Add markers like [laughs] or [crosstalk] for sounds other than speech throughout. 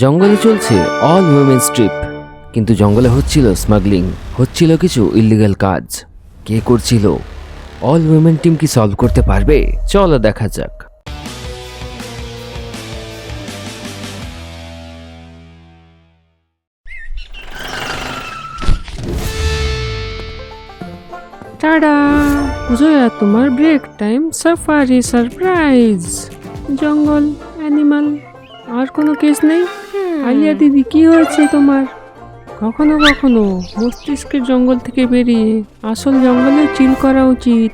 জঙ্গলে চলছে all women's trip কিন্তু জঙ্গলে হচ্ছিল স্মাগলিং হচ্ছিল কিছু ইলিগাল কাজ। কে করছিল? অল উইমেন টিম কি সলভ করতে পারবে? চলো দেখা যাক। টাডা, জয়া, তোমার break time safari surprise jungle animal আর কোনো কেস নেই? আলিয়া দিদি, কি হয়েছে তোমার? কখনো কখনো মস্তিষ্কের জঙ্গল থেকে বেরিয়ে আসল জঙ্গলে চিল করা উচিত।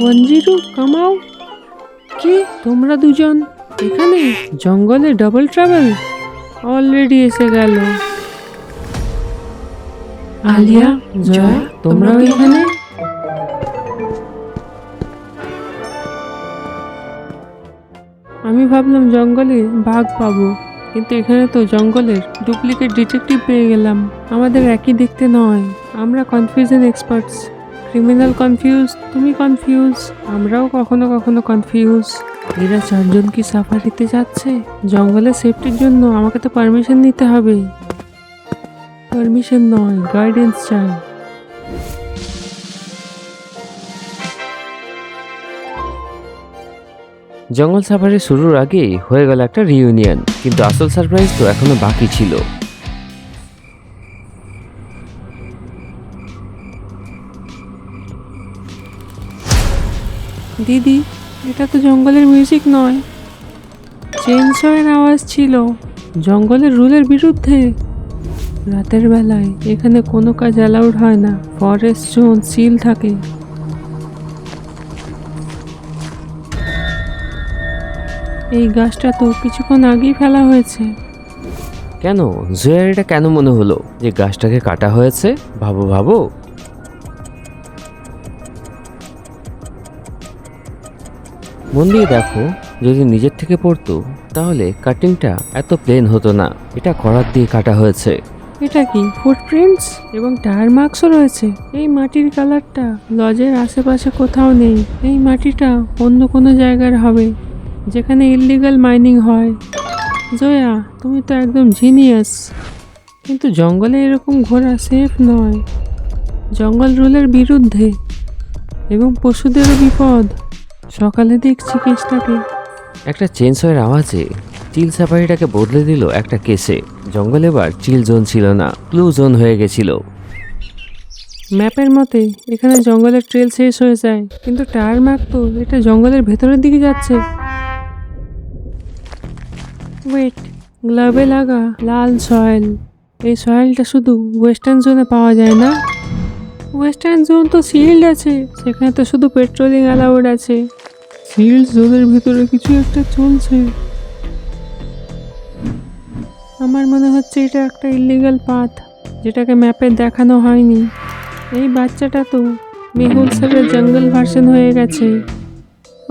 One zero Kamau. কি? তোমরা দুজন এখানে? জঙ্গলে ডাবল ট্রাভেল অলরেডি এসে গেল। আলিয়া, জয়, তোমরাও এখানে? আমি ভাবলাম জঙ্গলে বাঘ পাবো, কিন্তু এখানে তো জঙ্গলের ডুপ্লিকেট ডিটেকটিভ পেয়ে গেলাম। আমাদের একই দেখতে নয়। আমরা কনফিউশন এক্সপার্টস ক্রিমিনাল কনফিউজ তুমি কনফিউজ আমরাও কখনো কখনো কনফিউজ এরা চারজন কি সাফারিতে যাচ্ছে? জঙ্গলের সেফটির জন্য আমাকে তো পারমিশন নিতে হবে। পারমিশন নয় গাইডেন্স চাই। জঙ্গল সাফারি শুরুর আগেই হয়ে গেল একটা রিউনিয়ন কিন্তু আসল সারপ্রাইজ তো এখনও বাকি ছিল। দিদি, এটা তো জঙ্গলের মিউজিক নয়। চেনসয়ের আওয়াজ ছিল। জঙ্গলের রুলের বিরুদ্ধে। রাতের বেলায় এখানে কোনো কাজ অ্যালাউড হয় না। ফরেস্ট জোন সিল থাকে। এই গাছটা তো কিছুক্ষণ আগেই ফেলা হয়েছে। কেন? জয়ার এটা কেন মনে হলো? যে গাছটাকে কাটা হয়েছে? ভাবো ভাবো। মন দিয়ে দেখো যদি নিজের থেকে পড়তো তাহলে কাটিংটা এত প্লেন হতো না। এটা করার দিয়ে কাটা হয়েছে। এটা কি ফুটপ্রিন্টস এবং টায়ার মার্কসও রয়েছে? এই মাটির কালারটা লজের আশেপাশে কোথাও নেই। এই মাটিটা অন্য কোনো জায়গার হবে। যেখানে ইললিগাল মাইনিং হয়। জয়া তুমি তো একদম জিনিয়াস কিন্তু জঙ্গলে এরকম ঘোরা সেফ নয়। জঙ্গল রুলের বিরুদ্ধে এবং পশুদেরও বিপদ। সকালে দেখছি কেসটাকে। একটা চেনসয়ের আওয়াজে চিল সাফারিটাকে বদলে দিল একটা কেসে। জঙ্গল এবার চিল জোন ছিল না ক্লু জোন হয়ে গেছিল। ম্যাপের মতে এখানে জঙ্গলের ট্রেল শেষ হয়ে যায়। কিন্তু টার ম্যাপ তো এটা জঙ্গলের ভেতরের দিকে যাচ্ছে। ওয়েট গ্লাভে লাগা, লাল সয়েল এই সয়েলটা শুধু ওয়েস্টার্ন জোনে পাওয়া যায় না? ওয়েস্টার্ন জোন তো সিল্ড আছে, সেখানে তো শুধু পেট্রোলিং অ্যালাউড আছে। শিল্ড জোনের ভিতরে কিছু একটা চলছে। আমার মনে হচ্ছে এটা একটা ইলিগাল পাথ যেটাকে ম্যাপে দেখানো হয়নি। এই বাচ্চাটা তো মেহুল স্যারের জঙ্গল ভার্সন হয়ে গেছে।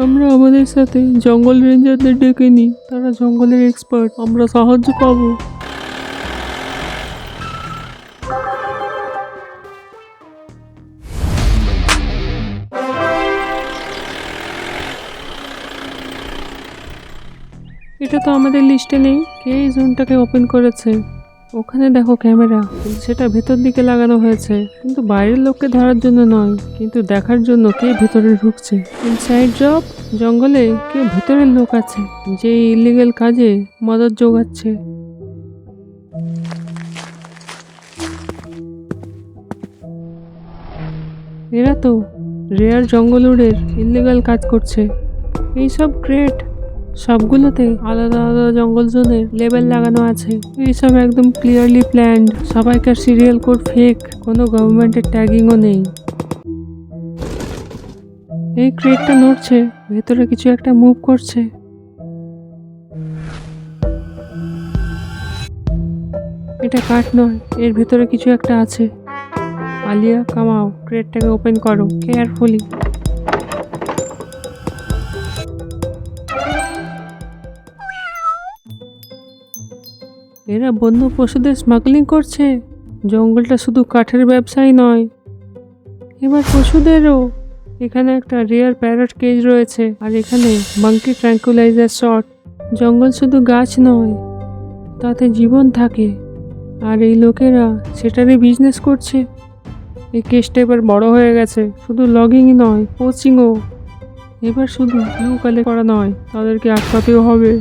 আমরা আমাদের সাথে জঙ্গল রেঞ্জারদের ডেকে নিই। তারা জঙ্গলের এক্সপার্ট আমরা সাহায্য পাবো। এটা তো আমাদের লিস্টে নেই। কে এই জোনটাকে ওপেন করেছে? ওখানে দেখো ক্যামেরা। সেটা ভেতর দিকে লাগানো হয়েছে। কিন্তু বাইরের লোককে ধরার জন্য নয়, কিন্তু দেখার জন্য কে ভেতরে ঢুকছে? ইনসাইড জব জঙ্গলে কেউ ভেতরের লোক আছে, যে ইলিগেল কাজে মদত যোগাচ্ছে। এরা তো রেয়ার জঙ্গলুড়ের ইলিগাল কাজ করছে। এইসব গ্রেট সবগুলোতে আলাদা আলাদা জঙ্গল জোনের লেবেল লাগানো আছে। এইসব একদম ক্লিয়ারলি প্ল্যান্ড সবাইকার সিরিয়াল কোড ফেক কোনো গভর্নমেন্টের ট্যাগিংও নেই। এই ক্রেটটা নড়ছে, ভেতরে কিছু একটা মুভ করছে। এটা কাঠ নয়, এর ভেতরে কিছু একটা আছে। আলিয়া, কামাও ক্রেটটাকে ওপেন করো কেয়ারফুলি এরা বন্য পশুদের স্মাগলিং করছে। জঙ্গলটা শুধু কাঠের ব্যবসাই নয়। এবার পশুদেরও এখানে একটা রেয়ার প্যারট কেজ রয়েছে আর এখানে বাঙ্কি ট্র্যাঙ্কুলাইজার শট জঙ্গল শুধু গাছ নয়, তাতে জীবন থাকে। আর এই লোকেরা সেটারই বিজনেস করছে। এই কেসটা এবার বড় হয়ে গেছে, শুধু লগিংই নয় কোচিংও এবার শুধু ব্লু কালেক্ট করা নয়, তাদেরকে আটকাতেও হবে।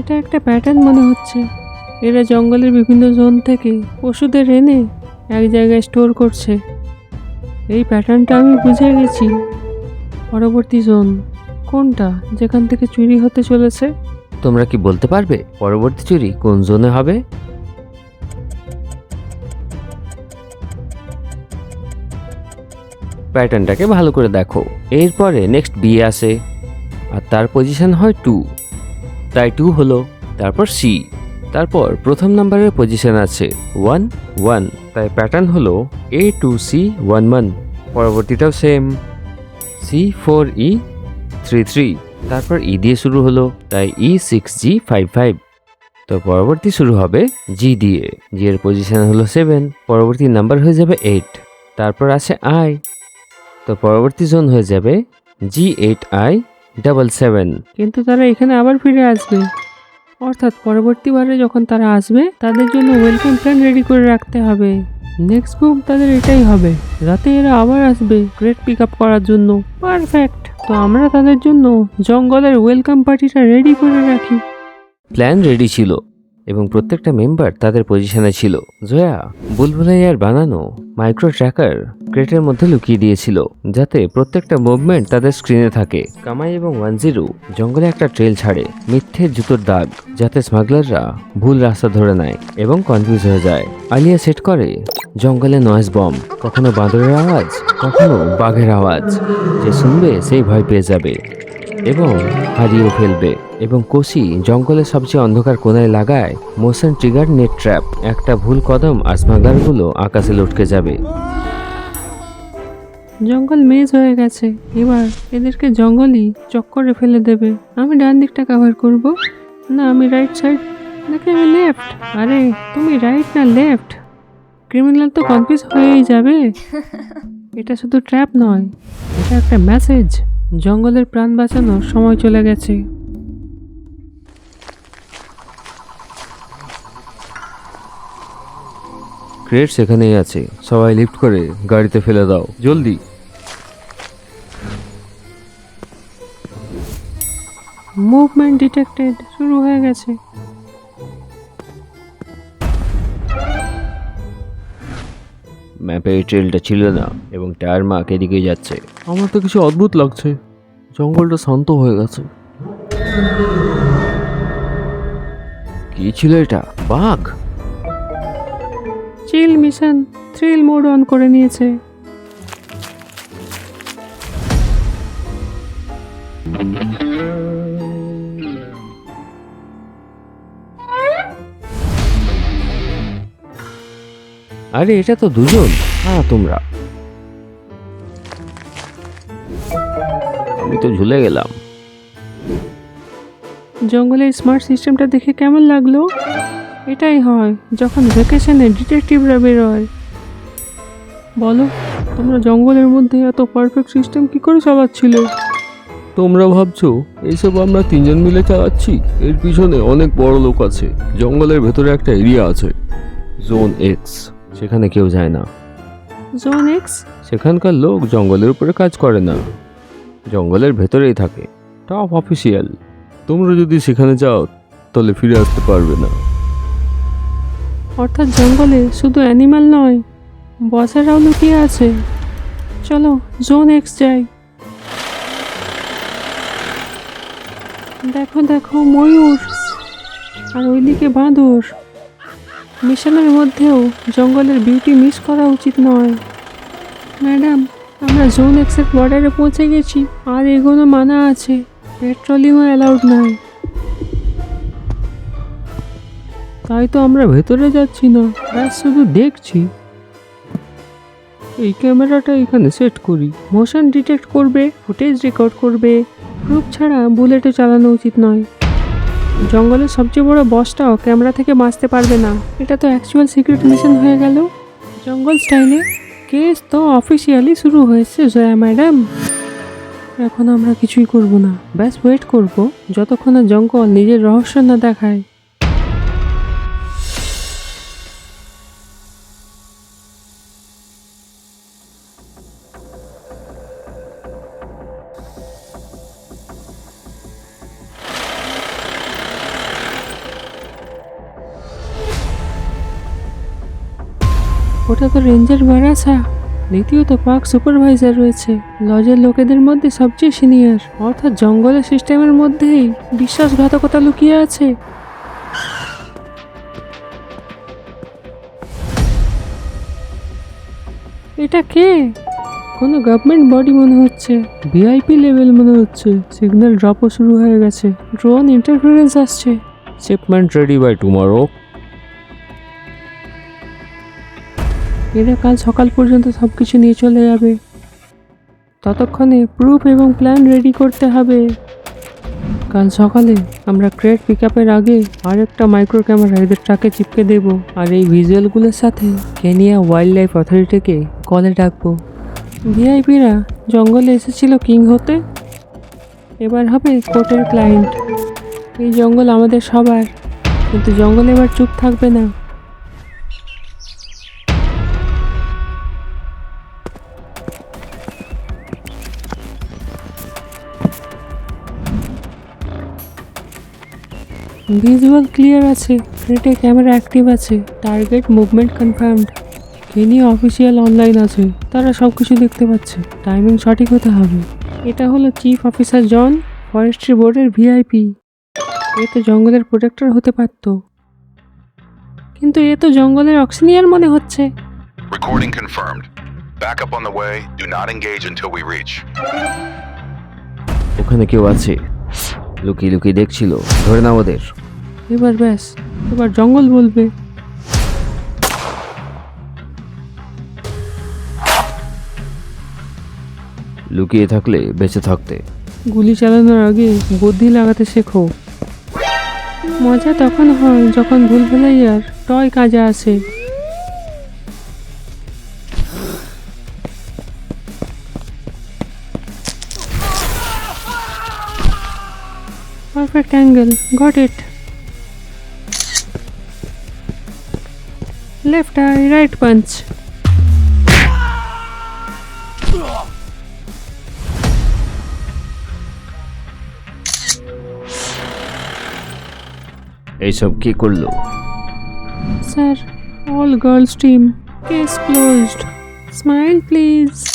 এটা একটা প্যাটার্ন মনে হচ্ছে। এরা জঙ্গলের বিভিন্ন জোন থেকে পশুদের এনে এক জায়গায় স্টোর করছে। এই প্যাটার্নটা আমি বুঝে গেছি। পরবর্তী জোন কোনটা যেখান থেকে চুরি হতে চলেছে? তোমরা কি বলতে পারবে পরবর্তী চুরি কোন জোনে হবে? প্যাটার্নটাকে ভালো করে দেখো। এরপরে নেক্সট বি আসে আর তার পজিশন হয় টু তাই টু হলো, তারপর সি তারপর প্রথম নাম্বারের পজিশন আছে ওয়ান ওয়ান তাই প্যাটার্ন হলো A two C one one পরবর্তীটাও same C four E three three তারপর ই দিয়ে শুরু হলো, তাই E six G five five তো পরবর্তী শুরু হবে জি দিয়ে জি এর পজিশন হলো সেভেন পরবর্তী নাম্বার হয়ে যাবে এইট তারপর আছে আই তো পরবর্তী জোন হয়ে যাবে G eight I double seven. কিন্তু তারা এখানে আবার ফিরে আসবে। অর্থাৎ পরবর্তীবারে যখন তারা আসবে তাদের জন্য ওয়েলকাম প্ল্যান রেডি করে রাখতে হবে। নেক্সট বুক তাদের এটাই হবে রাতে এরা আবার আসবে গ্রেট পিক আপ করার জন্য। পারফেক্ট তো আমরা তাদের জন্য জঙ্গলের ওয়েলকাম পার্টিটা রেডি করে রাখি। প্ল্যান রেডি ছিল। এবং প্রত্যেকটা মেম্বার তাদের পজিশনে ছিল। জয়া বুলবুলাইয়ার বানানো মাইক্রো ট্র্যাকার ক্রেটের মধ্যে লুকিয়ে দিয়েছিল, যাতে প্রত্যেকটা মুভমেন্ট তাদের স্ক্রিনে থাকে। কামাই এবং ওয়ান জিরো জঙ্গলে একটা ট্রেল ছাড়ে, মিথ্যে জুতোর দাগ, যাতে স্মাগলাররা ভুল রাস্তা ধরে নেয় এবং কনফিউজ হয়ে যায়। আলিয়া সেট করে, জঙ্গলে নয়েজ বম কখনো বাঁদরের আওয়াজ, কখনো বাঘের আওয়াজ। যে শুনবে, সেই ভয় পেয়ে যাবে। এবং হারিয়েও ফেলবে। এবং কোশি জঙ্গলের সবচেয়ে অন্ধকার কোনায় লাগায় মোশন ট্রিগার নেট ট্র্যাপ। একটা ভুল কদম আর স্মাগলারগুলো আকাশে লটকে যাবে। জঙ্গল মেজ হয়ে গেছে। এবার এদেরকে জঙ্গলই চক্করে ফেলে দেবে। আমি ডান দিকটা কভার করব। না আমি রাইট সাইড নাকি আমি লেফট আরে তুমি রাইট না লেফট ক্রিমিনাল তো কনফিউজ হয়েই যাবে। [laughs] এটা শুধু ট্র্যাপ নয় এটা একটা মেসেজ জঙ্গলের প্রাণ বাঁচানোর সময় চলে গেছে। ক্রেট সেখানেই আছে। সবাই লিফট করে গাড়িতে ফেলে দাও। জলদি। মুভমেন্ট ডিটেক্টেড শুরু হয়ে গেছে। ম্যাপে এই ট্রেলটা ছিল না এবং টায়ার মার্ক এদিকে যাচ্ছে। আমার তো কিছু অদ্ভুত লাগছে। জঙ্গলটা শান্ত হয়ে গেছে। কি ছিল এটা? বাঘ? Chill mission thrill mode on করে নিয়েছে। আরে এটা তো দুজন। হ্যাঁ তোমরা। আমি তো ঝুলে গেলাম। জঙ্গলের স্মার্ট সিস্টেমটা দেখে কেমন লাগল? এটাই হয় যখন ভ্যাকেশনে ডিটেকটিভরা বেরোয়। বলো তোমরা জঙ্গলের মধ্যে এত পারফেক্ট সিস্টেম কি করে চালাচ্ছিলে? তোমরা ভাবছ এইসব আমরা তিনজন মিলে চালাচ্ছি? এর পিছনে অনেক বড় লোক আছে। জঙ্গলের ভেতরে একটা এরিয়া আছে জোন এক্স সেখানে কেউ যায় না। জোন এক্স সেখানকার লোক জঙ্গলের উপরে কাজ করে না। জঙ্গলের ভেতরেই থাকে। টপ অফিসিয়াল তোমরা যদি সেখানে যাও, তাহলে ফিরে আসতে পারবে না। অর্থাৎ জঙ্গলে শুধু অ্যানিমাল নয়, বসারাও লুকিয়ে আছে। চলো জোন এক্স যাই। দেখো দেখো, ময়ূর। আর ওইদিকে বাঁদর। মিশনের মধ্যেও জঙ্গলের বিউটি মিস করা উচিত নয়। ম্যাডাম আমরা জোন এক্সের বর্ডারে পৌঁছে গেছি। আর এগোনো মানা আছে পেট্রোলিংও অ্যালাউড নয়। তাই তো আমরা ভেতরে যাচ্ছি না, ব্যাস শুধু দেখছি। এই ক্যামেরাটা এখানে সেট করি। মোশন ডিটেক্ট করবে ফুটেজ রেকর্ড করবে। প্রুফ ছাড়া বুলেটও চালানো উচিত নয়। জঙ্গলের সবচেয়ে বড় বসটাও ক্যামেরা থেকে বাঁচতে পারবে না। এটা তো অ্যাকচুয়াল সিক্রেট মিশন হয়ে গেল। জঙ্গল স্টাইলে কেস তো অফিসিয়ালি শুরু হয়েছে, জয়া ম্যাডাম এখন আমরা কিছুই করব না। ব্যাস ওয়েট করব। যতক্ষণ না জঙ্গল নিজের রহস্য না দেখায়। ওটা তো রেঞ্জার বারাসা দ্বিতীয়ত পার্ক সুপারভাইজার রয়েছে। লজের লোকেদের মধ্যে সবচেয়ে সিনিয়র। অর্থাৎ জঙ্গলের সিস্টেমের মধ্যেই বিশ্বাসঘাতকতা লুকিয়ে আছে। এটা কে? কোনো গভর্নমেন্ট বডি মনে হচ্ছে। ভিআইপি লেভেল মনে হচ্ছে। সিগন্যাল ড্রপও শুরু হয়ে গেছে। ড্রোন ইন্টারফারেন্স আসছে। শিপমেন্ট রেডি বাই টুমারো এরা কাল সকাল পর্যন্ত সব কিছু নিয়ে চলে যাবে। ততক্ষণে প্রুফ এবং প্ল্যান রেডি করতে হবে। কাল সকালে আমরা ক্রেড পিক আপের আগে আর একটা মাইক্রো ক্যামেরা এদের ট্রাকে চিপকে দেব আর এই ভিজুয়ালগুলোর সাথে কেনিয়া ওয়াইল্ড লাইফ অথরিটিকে কলে ডাকবো ভিআইপিরা জঙ্গলে এসেছিল কিং হতে? এবার হবে কোর্টের ক্লায়েন্ট এই জঙ্গল আমাদের সবার, কিন্তু জঙ্গল এবার চুপ থাকবে না। ভিজুয়াল ক্লিয়ার আছে ক্রেটে ক্যামেরা অ্যাক্টিভ আছে টার্গেট মুভমেন্ট কনফার্মড কেনি অফিসিয়াল অনলাইন আছে তারা সব কিছু দেখতে পাচ্ছে টাইমিং সঠিক হতে হবে এটা হলো চিফ অফিসার জন ফরেস্ট্রি বোর্ডের ভিআইপি এ তো জঙ্গলের প্রোটেক্টর হতে পারতো কিন্তু এ তো জঙ্গলের অক্সিনিয়ার মনে হচ্ছে Recording confirmed. Backup on the way. Do not engage until we reach. ওখানে কেউ আছে লুকিয়ে লুকিয়ে দেখছিল। ধরে নাও ওদের। এবার ব্যাস এবার জঙ্গল বলবে। লুকিয়ে থাকলে বেঁচে থাকতে। গুলি চালানোর আগে বুদ্ধি লাগাতে শেখো। মজা তখন হয় যখন ভুল ভুলাইয়ার টয় কাজে আসে। Perfect angle. Got it. Left eye, right punch. এইসব কি করলো Sir, all girls team. Case closed. Smile, please.